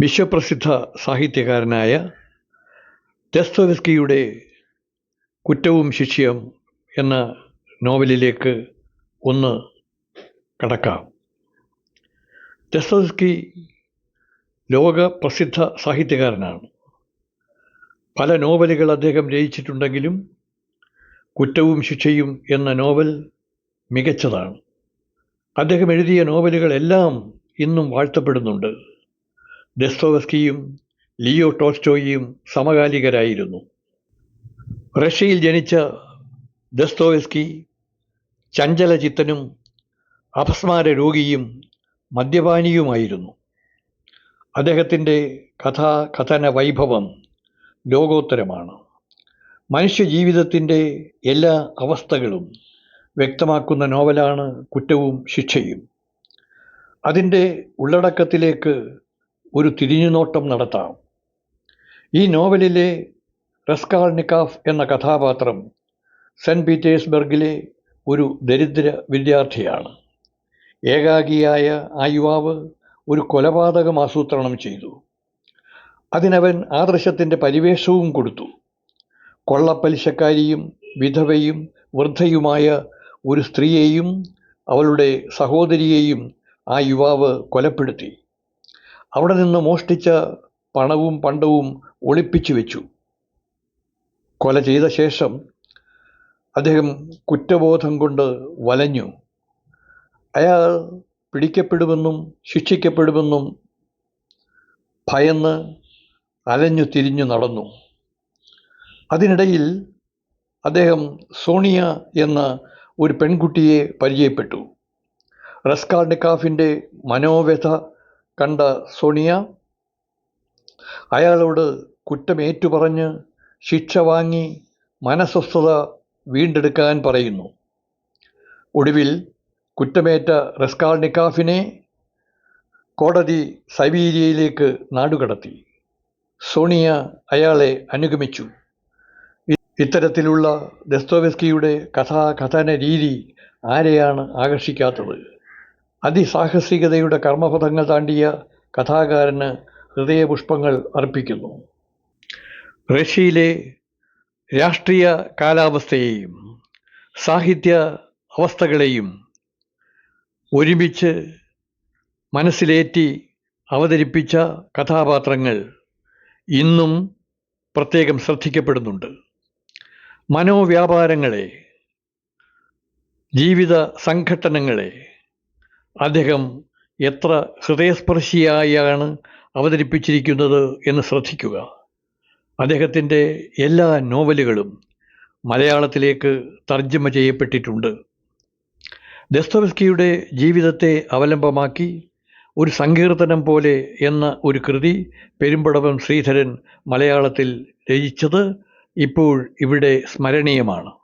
വിശ്വപ്രസിദ്ധ സാഹിത്യകാരനായ ദസ്തോവസ്കിയുടെ കുറ്റവും ശിഷ്യം എന്ന നോവലിലേക്ക് ഒന്ന് കടക്കാം. ദസ്തോവസ്കി ലോക പ്രസിദ്ധ സാഹിത്യകാരനാണ്. പല നോവലുകൾ അദ്ദേഹം രചിച്ചിട്ടുണ്ടെങ്കിലും കുറ്റവും ശിക്ഷയും എന്ന നോവൽ മികച്ചതാണ്. അദ്ദേഹം എഴുതിയ നോവലുകളെല്ലാം ഇന്നും വാഴ്ത്തപ്പെടുന്നുണ്ട്. ദസ്തോവസ്കിയും ലിയോ ടോൾസ്റ്റോയിയും സമകാലികരായിരുന്നു. റഷ്യയിൽ ജനിച്ച ദസ്തോവസ്കി ചഞ്ചലചിത്തനും അപസ്മാര രോഗിയും മദ്യപാനിയുമായിരുന്നു. അദ്ദേഹത്തിന്റെ കഥാ കഥന വൈഭവം ലോകോത്തരമാണ്. മനുഷ്യജീവിതത്തിന്റെ എല്ലാ അവസ്ഥകളും വ്യക്തമാക്കുന്ന നോവലാണ് കുറ്റവും ശിക്ഷയും. അതിന്റെ ഉള്ളടക്കത്തിലേക്ക് ഒരു തിരിഞ്ഞുനോട്ടം നടത്താം. ഈ നോവലിലെ റെസ്കാൾനിക്കാഫ് എന്ന കഥാപാത്രം സെന്റ് പീറ്റേഴ്സ്ബർഗിലെ ഒരു ദരിദ്ര വിദ്യാർത്ഥിയാണ്. ഏകാഗിയായ ആ യുവാവ് ഒരു കൊലപാതകം ആസൂത്രണം ചെയ്തു. അതിനവൻ ആദർശത്തിന്റെ പരിവേഷവും കൊടുത്തു. കൊള്ളപ്പലിശക്കാരിയും വിധവയും വൃദ്ധയുമായ ഒരു സ്ത്രീയെയും അവളുടെ സഹോദരിയെയും ആ യുവാവ് കൊലപ്പെടുത്തി. അവിടെ നിന്ന് മോഷ്ടിച്ച പണവും പണ്ടവും ഒളിപ്പിച്ചു വെച്ചു. കൊല ചെയ്ത ശേഷം അദ്ദേഹം കുറ്റബോധം കൊണ്ട് വലഞ്ഞു. അയാൾ പിടിക്കപ്പെടുമെന്നും ശിക്ഷിക്കപ്പെടുമെന്നും ഭയന്ന് അലഞ്ഞു തിരിഞ്ഞു നടന്നു. അതിനിടയിൽ അദ്ദേഹം സോണിയ എന്ന ഒരു പെൺകുട്ടിയെ പരിചയപ്പെട്ടു. റസ്കാൾനിക്കാഫിന്റെ മനോവ്യഥ കണ്ട സോണിയ അയാളോട് കുറ്റമേറ്റുപറഞ്ഞ് ശിക്ഷ വാങ്ങി മനസ്വസ്ഥത വീണ്ടെടുക്കാൻ പറയുന്നു. ഒടുവിൽ കുറ്റമേറ്റ റസ്കാൾനിക്കാഫിനെ കോടതി സൈബീരിയയിലേക്ക് നാടുകടത്തി. സോണിയ അയാളെ അനുഗമിച്ചു. ഇത്തരത്തിലുള്ള ദസ്തോവെസ്കിയുടെ കഥാകഥന രീതി ആരെയാണ് ആകർഷിക്കാത്തത്? അതിസാഹസികതയുടെ കർമ്മപഥങ്ങൾ താണ്ടിയ കഥാകാരന് ഹൃദയപുഷ്പങ്ങൾ അർപ്പിക്കുന്നു. റഷ്യയിലെ രാഷ്ട്രീയ കാലാവസ്ഥയെയും സാഹിത്യ അവസ്ഥകളെയും ഒരുമിച്ച് മനസ്സിലേറ്റി അവതരിപ്പിച്ച കഥാപാത്രങ്ങൾ ഇന്നും പ്രത്യേകം ശ്രദ്ധിക്കപ്പെടുന്നുണ്ട്. മനോവ്യാപാരങ്ങളെ ജീവിത സംഘട്ടനങ്ങളെ അദ്ദേഹം എത്ര ഹൃദയസ്പർശിയായാണ് അവതരിപ്പിച്ചിരിക്കുന്നത് എന്ന് ശ്രദ്ധിക്കുക. അദ്ദേഹത്തിന്റെ എല്ലാ നോവലുകളും മലയാളത്തിലേക്ക് തർജമ ചെയ്യപ്പെട്ടിട്ടുണ്ട്. ദസ്തവസ്കിയുടെ ജീവിതത്തെ അവലംബമാക്കി ഒരു സങ്കീർത്തനം പോലെ എന്ന ഒരു കൃതി പെരുമ്പടവം ശ്രീധരൻ മലയാളത്തിൽ രചിച്ചത് ഇപ്പോൾ ഇവിടെ സ്മരണീയമാണ്.